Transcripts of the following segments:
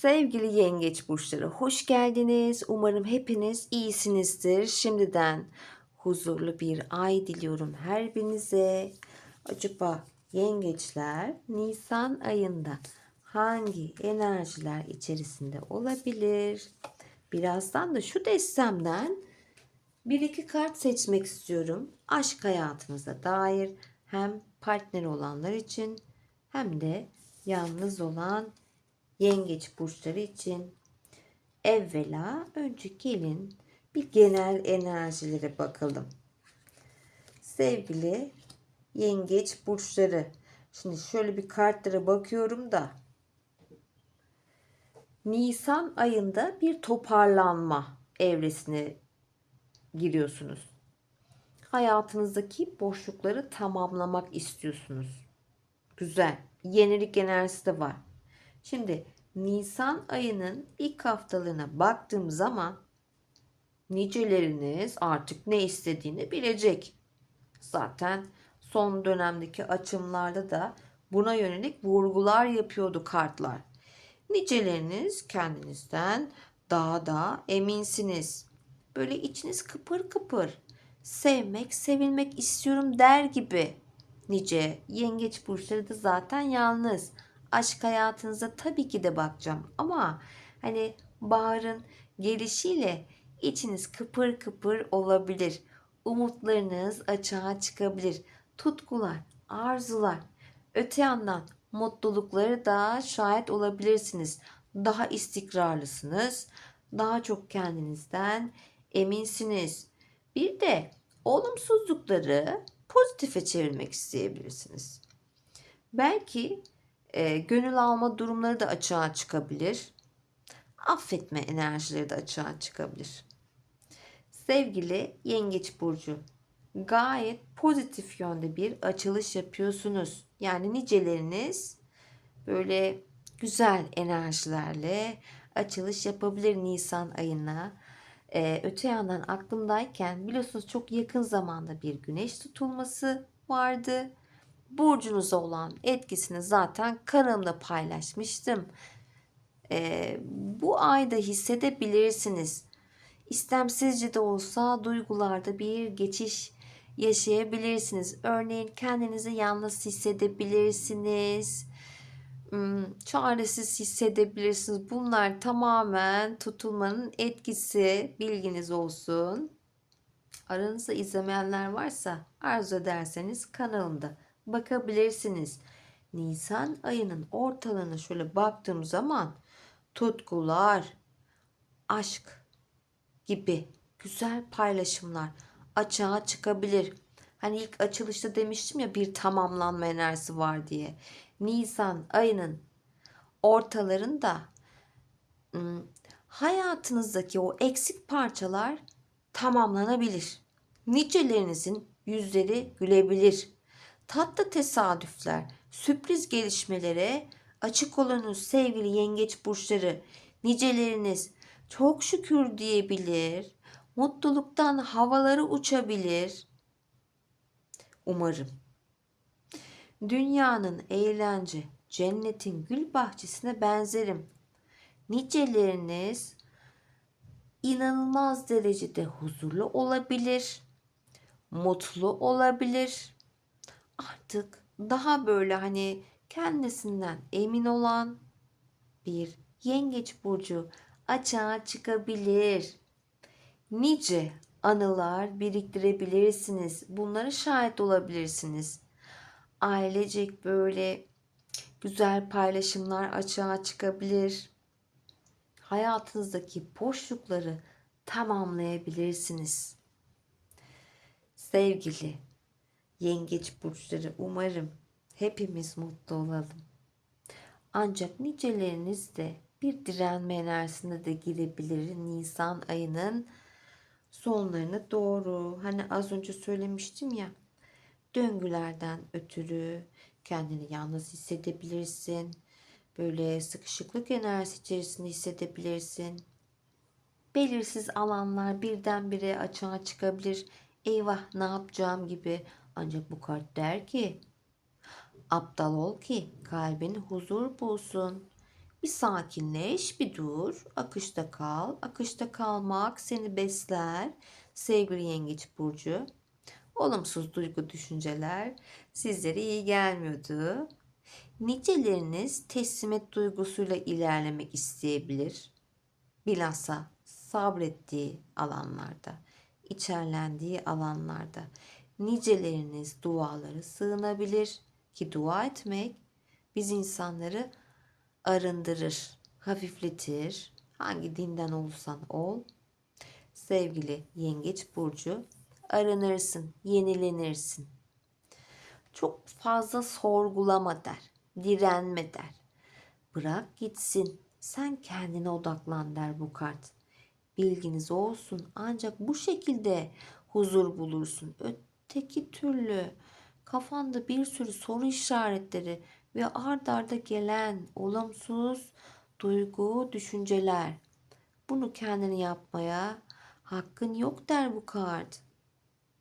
Sevgili yengeç burçları hoş geldiniz. Umarım hepiniz iyisinizdir. Şimdiden huzurlu bir ay diliyorum her birinize. Acaba yengeçler Nisan ayında hangi enerjiler içerisinde olabilir? Birazdan da şu destemden bir iki kart seçmek istiyorum. Aşk hayatınıza dair hem partner olanlar için hem de yalnız olan yengeç burçları için evvela önce gelin bir genel enerjilere bakalım. Sevgili yengeç burçları. Şimdi şöyle bir kartlara bakıyorum da Nisan ayında bir toparlanma evresine giriyorsunuz. Hayatınızdaki boşlukları tamamlamak istiyorsunuz. Güzel. Yenilik enerjisi de var. Şimdi Nisan ayının ilk haftalarına baktığım zaman niceleriniz artık ne istediğini bilecek. Zaten son dönemdeki açımlarda da buna yönelik vurgular yapıyordu kartlar. Niceleriniz kendinizden daha da eminsiniz. Böyle içiniz kıpır kıpır. Sevmek, sevilmek istiyorum der gibi. Nice yengeç burçları da zaten yalnız aşk hayatınıza tabii ki de bakacağım. Ama hani baharın gelişiyle içiniz kıpır kıpır olabilir. Umutlarınız açığa çıkabilir. Tutkular, arzular. Öte yandan mutlulukları da şahit olabilirsiniz. Daha istikrarlısınız. Daha çok kendinizden eminsiniz. Bir de olumsuzlukları pozitife çevirmek isteyebilirsiniz. Belki e, gönül alma durumları da açığa çıkabilir. Affetme enerjileri de açığa çıkabilir. Sevgili Yengeç Burcu, gayet pozitif yönde bir açılış yapıyorsunuz. Yani niceleriniz böyle güzel enerjilerle açılış yapabilir Nisan ayına. Ee, öte yandan aklımdayken biliyorsunuz çok yakın zamanda bir güneş tutulması vardı burcunuza olan etkisini zaten kanalımda paylaşmıştım. Ee, bu ayda hissedebilirsiniz. İstemsizce de olsa duygularda bir geçiş yaşayabilirsiniz. Örneğin kendinizi yalnız hissedebilirsiniz. Hmm, çaresiz hissedebilirsiniz. Bunlar tamamen tutulmanın etkisi. Bilginiz olsun. Aranızda izlemeyenler varsa arzu ederseniz kanalımda bakabilirsiniz. Nisan ayının ortalığına şöyle baktığım zaman tutkular, aşk gibi güzel paylaşımlar açığa çıkabilir. Hani ilk açılışta demiştim ya bir tamamlanma enerjisi var diye. Nisan ayının ortalarında hayatınızdaki o eksik parçalar tamamlanabilir. Nicelerinizin yüzleri gülebilir tatlı tesadüfler, sürpriz gelişmelere açık olunuz sevgili yengeç burçları. Niceleriniz çok şükür diyebilir, mutluluktan havaları uçabilir. Umarım. Dünyanın eğlence, cennetin gül bahçesine benzerim. Niceleriniz inanılmaz derecede huzurlu olabilir, mutlu olabilir artık daha böyle hani kendisinden emin olan bir yengeç burcu açığa çıkabilir. Nice anılar biriktirebilirsiniz. Bunlara şahit olabilirsiniz. Ailecek böyle güzel paylaşımlar açığa çıkabilir. Hayatınızdaki boşlukları tamamlayabilirsiniz. Sevgili yengeç burçları umarım hepimiz mutlu olalım. Ancak niceleriniz de bir direnme enerjisine de girebilir Nisan ayının sonlarına doğru. Hani az önce söylemiştim ya döngülerden ötürü kendini yalnız hissedebilirsin. Böyle sıkışıklık enerjisi içerisinde hissedebilirsin. Belirsiz alanlar birdenbire açığa çıkabilir. Eyvah ne yapacağım gibi ancak bu kart der ki aptal ol ki kalbin huzur bulsun. Bir sakinleş, bir dur. Akışta kal. Akışta kalmak seni besler. Sevgili Yengeç Burcu. Olumsuz duygu düşünceler sizlere iyi gelmiyordu. Niceleriniz teslimet duygusuyla ilerlemek isteyebilir. Bilhassa sabrettiği alanlarda, içerlendiği alanlarda niceleriniz duaları sığınabilir ki dua etmek biz insanları arındırır, hafifletir. Hangi dinden olursan ol. Sevgili Yengeç burcu, arınırsın, yenilenirsin. Çok fazla sorgulama der, direnme der. Bırak gitsin. Sen kendine odaklan der bu kart. Bilginiz olsun. Ancak bu şekilde huzur bulursun. Öteki türlü kafanda bir sürü soru işaretleri ve ard arda gelen olumsuz duygu, düşünceler. Bunu kendini yapmaya hakkın yok der bu kart.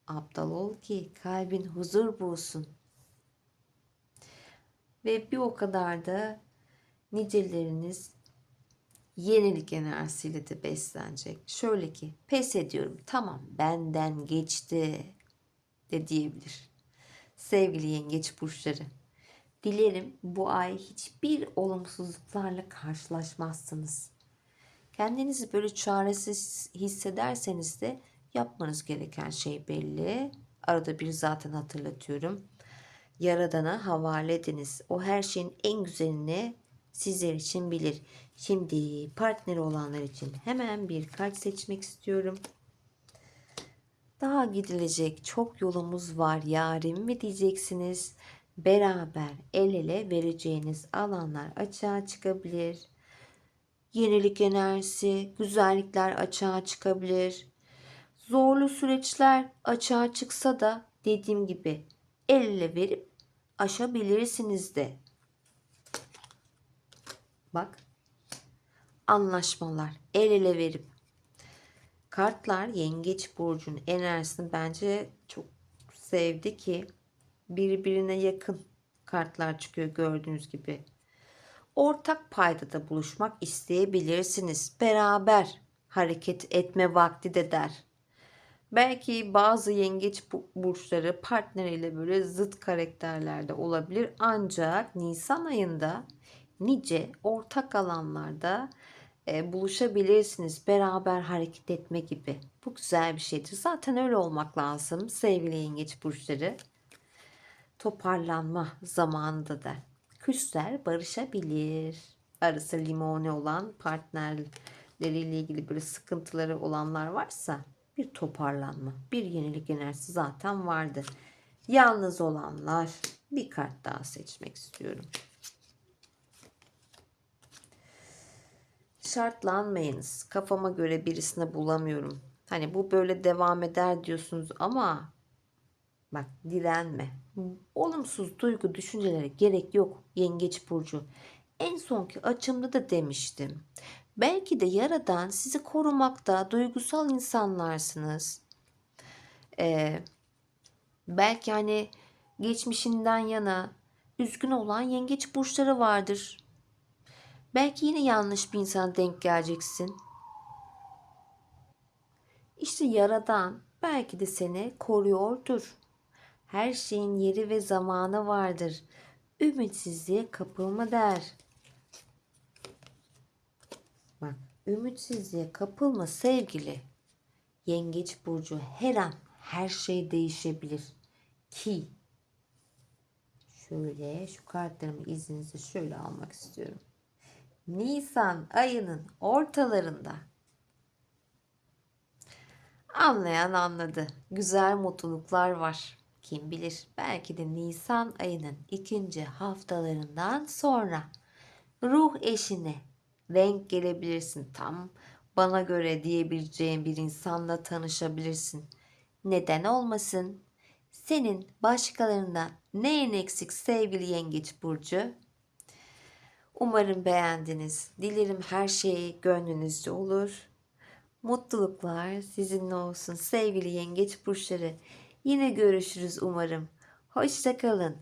Aptal ol ki kalbin huzur bulsun. Ve bir o kadar da niceleriniz yenilik enerjisiyle de beslenecek. Şöyle ki pes ediyorum tamam benden geçti de diyebilir. Sevgili yengeç burçları. Dilerim bu ay hiçbir olumsuzluklarla karşılaşmazsınız. Kendinizi böyle çaresiz hissederseniz de yapmanız gereken şey belli. Arada bir zaten hatırlatıyorum. Yaradana havale ediniz. O her şeyin en güzelini sizler için bilir. Şimdi partneri olanlar için hemen bir kart seçmek istiyorum. Daha gidilecek çok yolumuz var yarim mi diyeceksiniz. Beraber el ele vereceğiniz alanlar açığa çıkabilir. Yenilik enerjisi, güzellikler açığa çıkabilir. Zorlu süreçler açığa çıksa da dediğim gibi el ele verip aşabilirsiniz de. Bak. Anlaşmalar el ele verip kartlar yengeç burcunun enerjisini bence çok sevdi ki birbirine yakın kartlar çıkıyor gördüğünüz gibi. Ortak paydada buluşmak isteyebilirsiniz. Beraber hareket etme vakti de der. Belki bazı yengeç burçları partneriyle böyle zıt karakterlerde olabilir. Ancak Nisan ayında nice ortak alanlarda e, buluşabilirsiniz. Beraber hareket etme gibi. Bu güzel bir şeydir. Zaten öyle olmak lazım sevgili yengeç burçları. Toparlanma zamanında da küsler barışabilir. Arası limoni olan partnerleriyle ilgili böyle sıkıntıları olanlar varsa bir toparlanma, bir yenilik enerjisi zaten vardı. Yalnız olanlar bir kart daha seçmek istiyorum. Şartlanmayınız. Kafama göre birisini bulamıyorum. Hani bu böyle devam eder diyorsunuz ama bak direnme. Olumsuz duygu düşüncelere gerek yok yengeç burcu. En sonki açımda da demiştim. Belki de yaradan sizi korumakta duygusal insanlarsınız. Ee, belki hani geçmişinden yana üzgün olan yengeç burçları vardır. Belki yine yanlış bir insana denk geleceksin. İşte yaradan belki de seni koruyordur. Her şeyin yeri ve zamanı vardır. Ümitsizliğe kapılma der. Bak, ümitsizliğe kapılma sevgili. Yengeç burcu her an her şey değişebilir ki şöyle şu kartlarımı izninizle şöyle almak istiyorum. Nisan ayının ortalarında anlayan anladı. Güzel mutluluklar var. Kim bilir belki de Nisan ayının ikinci haftalarından sonra ruh eşine denk gelebilirsin. Tam bana göre diyebileceğin bir insanla tanışabilirsin. Neden olmasın? Senin başkalarından neyin eksik sevgili yengeç burcu? Umarım beğendiniz. Dilerim her şey gönlünüzce olur. Mutluluklar sizinle olsun sevgili yengeç burçları. Yine görüşürüz umarım. Hoşçakalın.